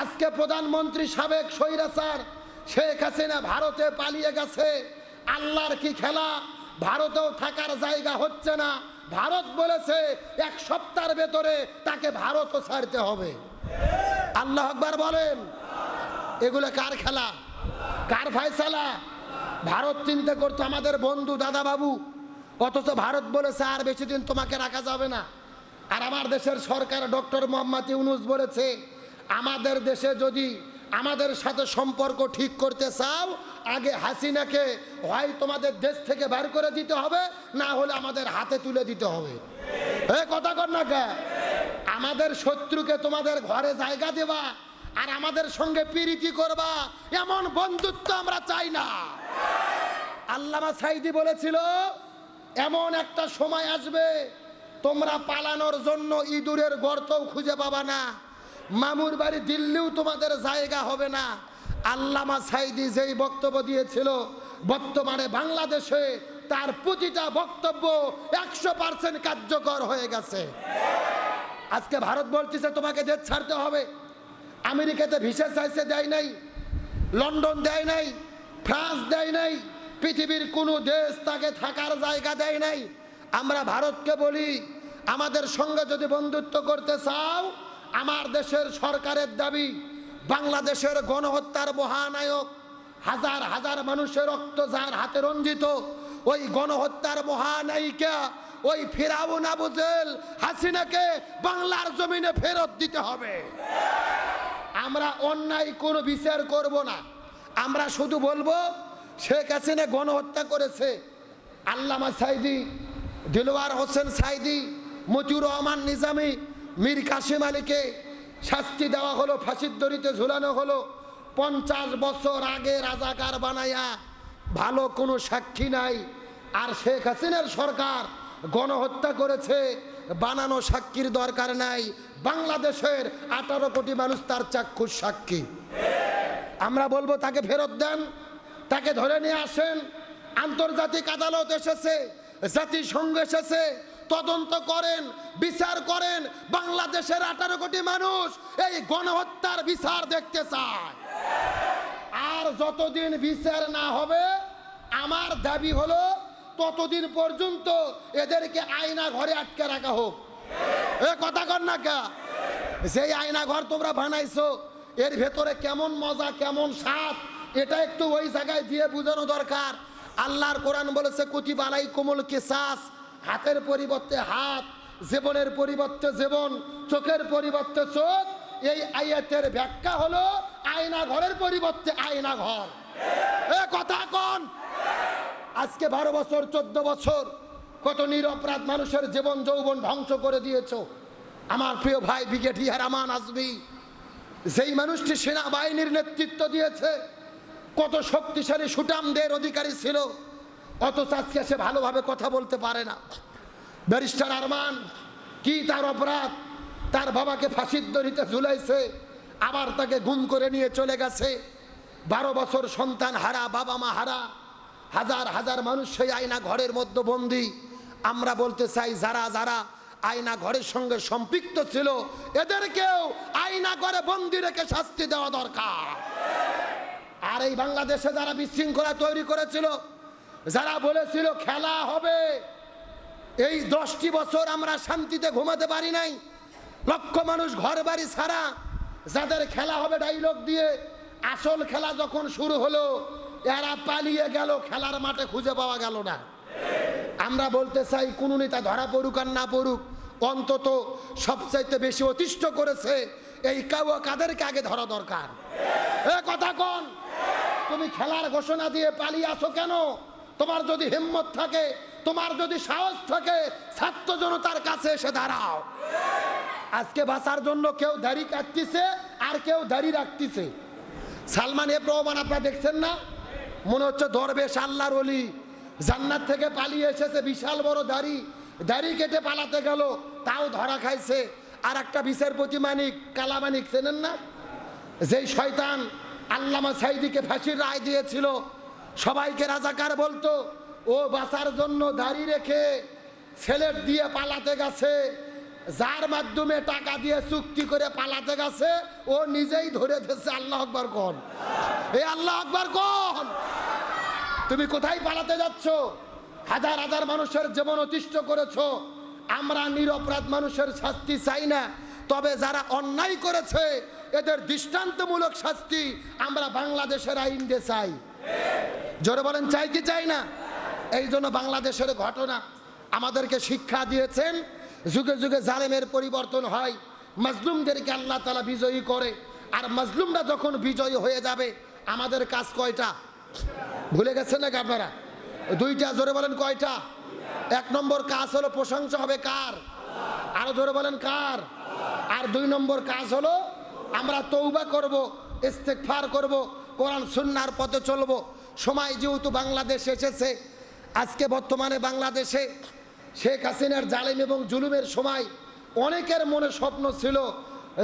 আজকে প্রধানমন্ত্রী সাবেক স্বৈরাচার শেখ হাসিনা ভারতে পালিয়ে গেছে। আল্লাহর কি খেলা? ভারতেও থাকার জায়গা হচ্ছে না। ভারত বলেছে, এক সপ্তাহের ভেতরে তাকে ভারতও ছাড়তে হবে। আল্লাহ আকবার বলেন। এগুলো কার খেলা? কার ফায়সালা? ভারত চিন্তা করতো আমাদের বন্ধু দাদা বাবু অথচ ভারত বলেছে, আর বেশি দিন তোমাকে রাখা যাবে না। আর আমার দেশের সরকার ডক্টর মোহাম্মদ ইউনুস বলেছে আমাদের দেশে যদি আমাদের সাথে সম্পর্ক ঠিক করতে চাও, আগে হাসিনাকে হয় তোমাদের দেশ থেকে বের করে দিতে হবে, না হলে আমাদের হাতে তুলে দিতে হবে। এ কথা কর না কে? আমাদের শত্রুকে তোমাদের ঘরে জায়গা দেবা আর আমাদের সঙ্গে পিরিতি করবা, এমন বন্ধুত্ব আমরা চাই না। আল্লামা সাইদি বলেছিল, এমন একটা সময় আসবে, তোমরা পালানোর জন্য ইঁদুরের গর্তও খুঁজে পাবা না। মামুর বাড়ি দিল্লিও তোমাদের জায়গা হবে না। আল্লামা সাইদি যেই বক্তব্য দিয়েছিল, বর্তমানে বাংলাদেশে তার প্রতিটা বক্তব্য একশো পার্সেন্ট কার্যকর হয়ে গেছে। আজকে ভারত বলতেছে, তোমাকে দেশ ছাড়তে হবে। আমেরিকাতে ভিসা চাইছে, দেয় নাই। লন্ডন দেয় নাই। ফ্রান্স দেয় নাই। পৃথিবীর কোনো দেশ তাকে থাকার জায়গা দেয় নাই। আমরা ভারতকে বলি, আমাদের সঙ্গে যদি বন্ধুত্ব করতে চাও আমার দেশের সরকারের দাবি, বাংলাদেশের গণহত্যার মহানায়ক, হাজার হাজার মানুষের রক্ত যার হাতে রঞ্জিত, ওই গণহত্যার মহানায়িকা, ওই ফিরাউন আবু জেল হাসিনাকে বাংলার জমিনে ফেরত দিতে হবে। আমরা অন্যায় কোনো বিচার করব না। আমরা শুধু বলব, শেখ হাসিনা গণহত্যা করেছে। আল্লামা সাইদি, দিলওয়ার হোসেন সাইদি, মতিউর রহমান নিজামি মীর কাশিম আলীকে শাস্তি দেওয়া হলো, ফাঁসির দড়িতে ঝুলানো হলো। পঞ্চাশ বছর আগে রাজাকার বানাইয়া ভালো কোনো সাক্ষী নাই। আর শেখ হাসিনার সরকার গণহত্যা করেছে, বানানো সাক্ষীর দরকার নাই। বাংলাদেশের আঠারো কোটি মানুষ তার চাক্ষুষ সাক্ষী। আমরা বলব, তাকে ফেরত দেন, তাকে ধরে নিয়ে আসেন। আন্তর্জাতিক আদালত এসেছে, জাতিসংঘ এসেছে তদন্ত করেন, বিচার করেন, বাংলাদেশের আঠারো কোটি মানুষ এই গণহত্যার বিচার দেখতে চায়। আর যতদিন বিচার না হবে, আমার দাবি হলো ততদিন পর্যন্ত এদেরকে আয়না ঘরে আটকে রাখা হোক। এ কথা কর না কে? সেই আয়না ঘর তোমরা বানাইছো, এর ভেতরে কেমন মজা, কেমন স্বাদ, এটা একটু ওই জায়গায় দিয়ে বোঝানো দরকার। আল্লাহর কোরআন বলেছে কুতি বালাই কোমল কেসাস হাতের পরিবর্তে হাত, জীবনের পরিবর্তে জীবন, চোখের পরিবর্তে চোখ। এই আয়াতের ব্যাখ্যা হলো আয়না ঘরের পরিবর্তে আয়না ঘর এ কথা কোন? আজকে বারো বছর, চোদ্দ বছর কত নিরপরাধ মানুষের জীবন যৌবন ধ্বংস করে দিয়েছ। আমার প্রিয় ভাই ব্রিগেডিয়ার আমান আসবি যেই মানুষটি সেনাবাহিনীর নেতৃত্ব দিয়েছে, কত শক্তিশালী সুটামদের অধিকারী ছিল। অথচ আজকে সে ভালোভাবে কথা বলতে পারে না। ব্যারিস্টার আরমান, কি তার অপরাধ? তার বাবাকে ফাঁসির দড়িতে ঝুলাইছে, আবার তাকে গুম করে নিয়ে চলে গেছে। বারো বছর সন্তান হারা, বাবা মা হারা, হাজার হাজার মানুষ সেই আয়না ঘরের মধ্যে বন্দি। আমরা বলতে চাই, যারা যারা আয়না ঘরের সঙ্গে সম্পৃক্ত ছিল এদেরকেও আয়না ঘরে বন্দি রেখে শাস্তি দেওয়া দরকার। আর এই বাংলাদেশে যারা বিশৃঙ্খলা তৈরি করেছিল যারা বলেছিল খেলা হবে, এই দশটি বছর আমরা শান্তিতে ঘুমাতে পারি নাই। লক্ষ মানুষ ঘর বাড়ি ছাড়া যাদের খেলা হবে ডাইলগ দিয়ে, আসল খেলা যখন শুরু হলো, এরা পালিয়ে গেল, খেলার মাঠে খুঁজে পাওয়া গেল না। আমরা বলতে চাই কোন নেতা ধরা পড়ুক আর না পড়ুক, অন্তত সবচাইতে বেশি অতিষ্ঠ করেছে এই কাউ কাদেরকে আগে ধরা দরকার। এ কথা কন, তুমি খেলার ঘোষণা দিয়ে পালিয়ে আসো কেন? তোমার যদি হিম্মত থাকে, তোমার যদি সাহস থাকে, ছাত্র জনতার কাছে এসে দাঁড়াও। আজকে বাঁচার জন্য কেউ দাড়ি কাটতেছে আর কেউ দাড়ি রাখতেছে। সালমান এ প্রমাণ আপনারা দেখছেন না? মনে হচ্ছে দরবেশ আল্লাহর অলি জান্নাত থেকে পালিয়ে এসেছে বিশাল বড় দাড়ি। দাড়ি কেটে পালাতে গেল, তাও ধরা খাইছে। আর একটা বিচারপতি মানিক, কালা মানিক, চেনেন না? যেই শয়তান আল্লামা সাইদিকে ফাঁসির রায় দিয়েছিল সবাইকে রাজাকার বলতো, ও বাঁচার জন্য দাড়ি রেখে ছেলের দিয়ে পালাতে গেছে, যার মাধ্যমে টাকা দিয়ে চুক্তি করে পালাতে গেছে, ও নিজেই ধরে ধরেছে, আল্লাহ আকবর কন। এই আল্লাহ আকবর কন! তুমি কোথায় পালাতে যাচ্ছ? হাজার হাজার মানুষের জীবন অতিষ্ঠ করেছ, আমরা নিরপরাধ মানুষের শাস্তি চাই না, তবে যারা অন্যায় করেছে, এদের দৃষ্টান্তমূলক শাস্তি আমরা বাংলাদেশের আইন দিয়ে চাই। জোরে বলেন, চাই কি চাই না? এই জন্য বাংলাদেশের ঘটনা আমাদেরকে শিক্ষা দিয়েছেন। যুগে যুগে জালেমের পরিবর্তন হয়, মজলুমদেরকে আল্লাহ তালা বিজয়ী করে, আর মজলুমরা যখন বিজয়ী হয়ে যাবে, আমাদের কাজ কয়টা? ভুলে গেছেন নাকি আপনারা? দুইটা, জোরে বলেন কয়টা? এক নম্বর কাজ হলো প্রশংসা হবে কার? আরও জোরে বলেন কার? আর দুই নম্বর কাজ হলো আমরা তৌবা করব ইস্তেকফার করব, কোরআন সুন্নার পথে চলবো। সময় যেহেতু বাংলাদেশ এসেছে, আজকে বর্তমানে বাংলাদেশে শেখ হাসিনার জালিম এবং জুলুমের সময় অনেকের মনে স্বপ্ন ছিল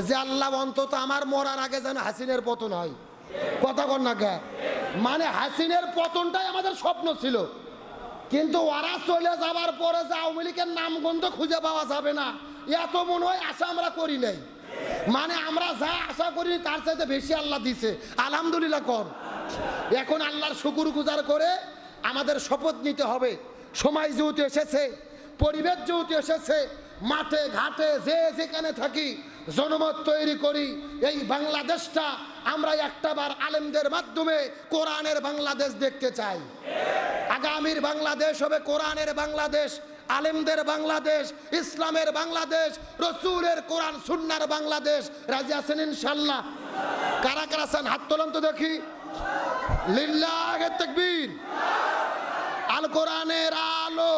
যে আল্লাহ অন্তত আমার মরার আগে যেন হাসিনের পতন হয়। কথা কর না কে? মানে হাসিনের পতনটাই আমাদের স্বপ্ন ছিল। কিন্তু ওরা চলে যাবার পরে যে আওয়ামী লীগের নামগন্ধ খুঁজে পাওয়া যাবে না, এত মনে হয় আশা আমরা করি নাই। মানে আমরা যা আশা করি তার চাইতে বেশি আল্লাহ দিছে। আলহামদুলিল্লাহ কর। এখন আল্লাহর শুকুর গুজার করে আমাদের শপথ নিতে হবে। সময় যেহেতু এসেছে, পরিবেশ যেহেতু এসেছে, মাঠে, ঘাটে, যে যেখানে থাকি, জনমত তৈরি করি। এই বাংলাদেশটা আমরা একটাবার আলেমদের মাধ্যমে কোরআনের বাংলাদেশ দেখতে চাই। আগামীর বাংলাদেশ হবে কোরআনের বাংলাদেশ, আলেমদের বাংলাদেশ, ইসলামের বাংলাদেশ, রসুলের কোরআন, সুন্নার বাংলাদেশ। রাজি আছেন ইনশাল্লাহ? কারা কারা হাত তোলন তো দেখি। লিল্লাহ তকবীর। আল কোরআনের আলো।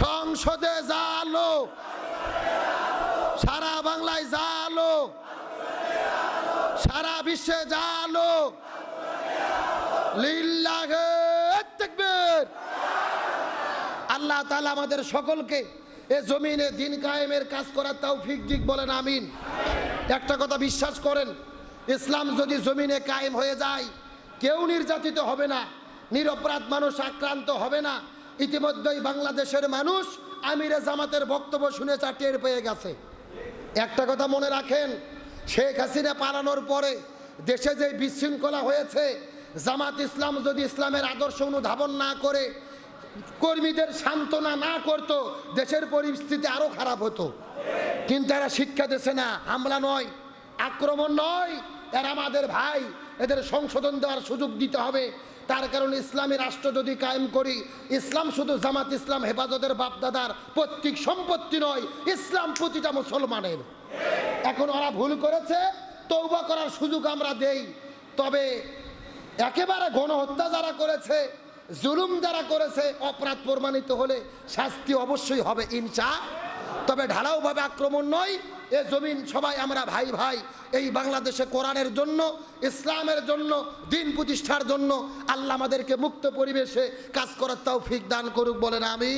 সংসদে জালো সারা বাংলায় জালো সারা বিশ্বে জালো লিল্লাহে তাকবীর। আল্লাহ তাআলা আমাদের সকলকে এ জমিনে দিন কায়েমের কাজ করার তৌফিক দিক বলেন, আমিন। একটা কথা বিশ্বাস করেন ইসলাম যদি জমিনে কায়েম হয়ে যায়, কেউ নির্যাতিত হবে না, নিরপরাধ মানুষ আক্রান্ত হবে না। ইতিমধ্যেই বাংলাদেশের মানুষ আমিরে জামাতের বক্তব্য শুনে চাটিয়ে পেয়ে গেছে। একটা কথা মনে রাখেন, শেখ হাসিনা পালানোর পরে দেশে যে বিশৃঙ্খলা হয়েছে, জামাত ইসলাম যদি ইসলামের আদর্শ অনুধাবন না করে, কর্মীদের সান্ত্বনা না করত, দেশের পরিস্থিতি আরও খারাপ হতো। কিন্তু এরা শিক্ষা দিচ্ছে না, হামলা নয়, আক্রমণ নয় এরা আমাদের ভাই এদের সংশোধন দেওয়ার সুযোগ দিতে হবে। তার কারণে ইসলামী রাষ্ট্র যদি কায়েম করি, ইসলাম শুধু জামাত ইসলাম, হেফাজতের বাপদাদার পৈতৃক সম্পত্তি নয়, ইসলাম প্রতিটা মুসলমানের। এখন ওরা ভুল করেছে তৌবা করার সুযোগ আমরা দেই। তবে একেবারে গণহত্যা যারা করেছে, জুলুম যারা করেছে, অপরাধ প্রমাণিত হলে শাস্তি অবশ্যই হবে ইনসা তবে ঢালাওভাবে আক্রমণ নয়, এ জমিন সবাই আমরা ভাই ভাই, এই বাংলাদেশে কোরআনের জন্য, ইসলামের জন্য, দিন প্রতিষ্ঠার জন্য, আল্লাহ আমাদেরকে মুক্ত পরিবেশে কাজ করার তাও ফিক দান করুক, বলেন আমি